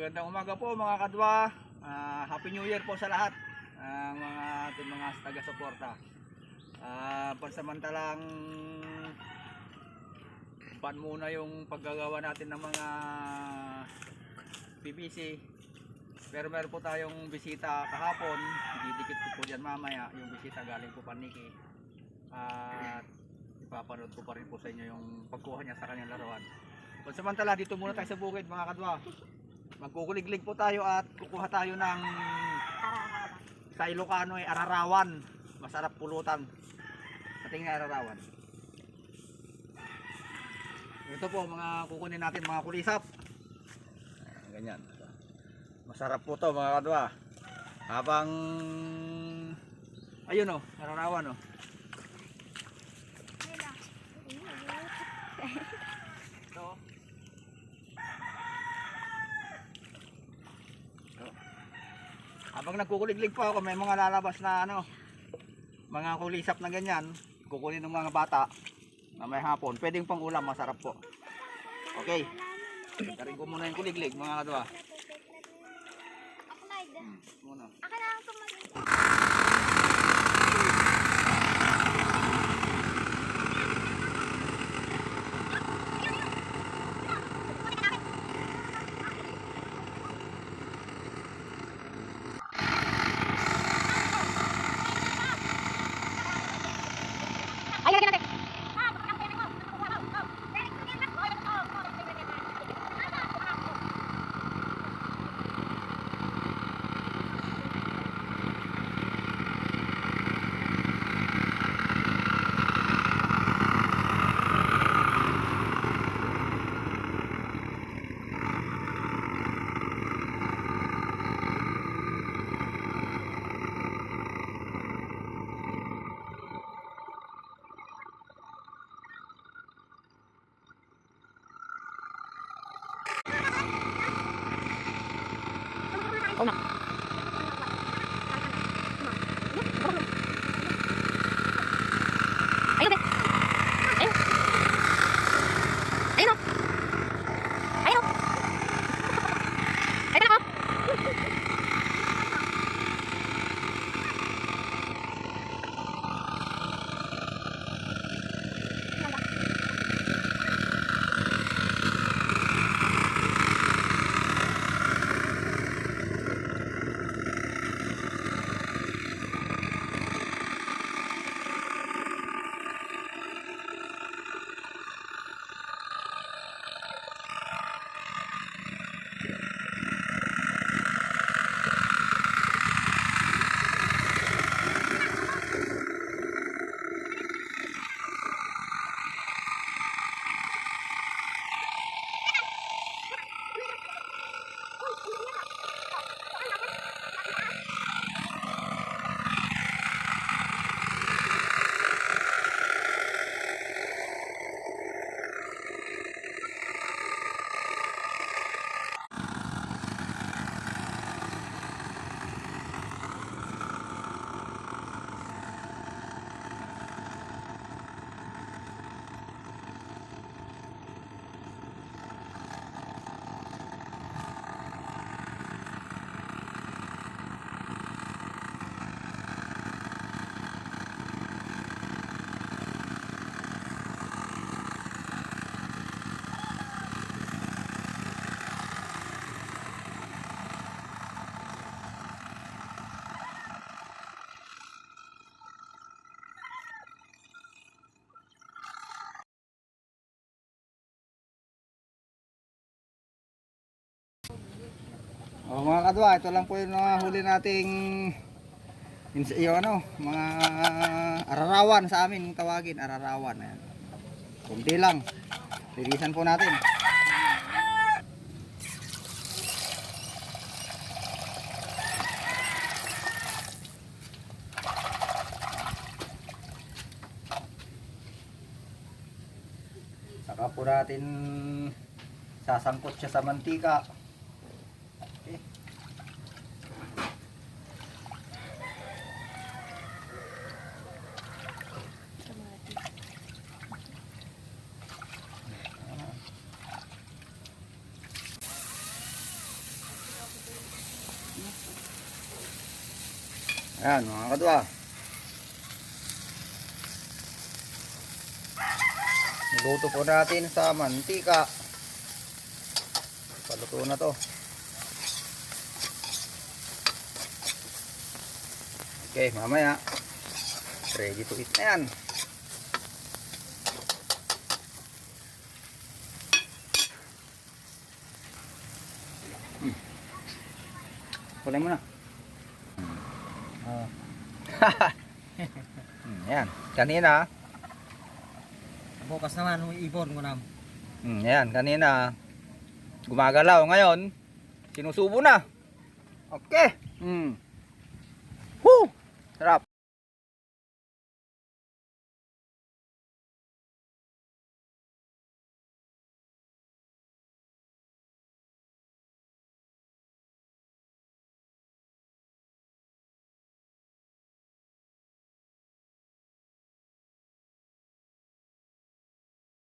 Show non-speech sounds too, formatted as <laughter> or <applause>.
Magandang umaga po mga kadwa. Ah, Happy New Year po sa lahat. Ah, mga ating mga taga-suporta. Ah, pansamantalang ban muna yung paggagawa natin ng mga PVC. Pero meron po tayong bisita kahapon. Didikit ko po dyan mamaya. Yung bisita galing po Paniki. At ipapanood ko pa rin po sa inyo yung pagkuha niya sa kanyang laruan. Pansamantala dito muna tayo sa bukid mga kadwa. Magkukuliglig po tayo at kukuha tayo ng sa Ilocano ay ararawan. Masarap pulutan. Ating nga ararawan. Ito po mga kukunin natin mga kulisap. Ganyan. Masarap po to mga kadwa. Habang ayun oh, ararawan oh. Ito. Habang nagkukuliglig po ako, may mga lalabas na ano, mga kulisap na ganyan, kukunin ng mga bata na may hapon. Pwedeng pang ulam, masarap po. Okay. Tarin ko muna yung kuliglig, mga kadwa. Muna. Ako na ang Oh, na. Ayun, Ben. Ayun. Ayun, oh. Ayun, oh. Ayun, oh. Oh, mga kadwa, ito lang po yung mga huli nating yung ano, mga ararawan sa amin tawagin, ararawan. Ayan. Kunti lang. Lilisan po natin. Saka po natin sasangkot siya sa mantika. Ayan mga kadwa. Niluto po natin sa mantika. Paluto na to. Okay, mamaya ready to eat na yan. Kulay mo na. Oh. Hmm, <laughs> yan. Kanina, Bukas naman, ibon ko na. hmm, yan, kanina, gumagalaw. Ngayon, sinusubo na. Okay. Hmm. Woo! Sarap.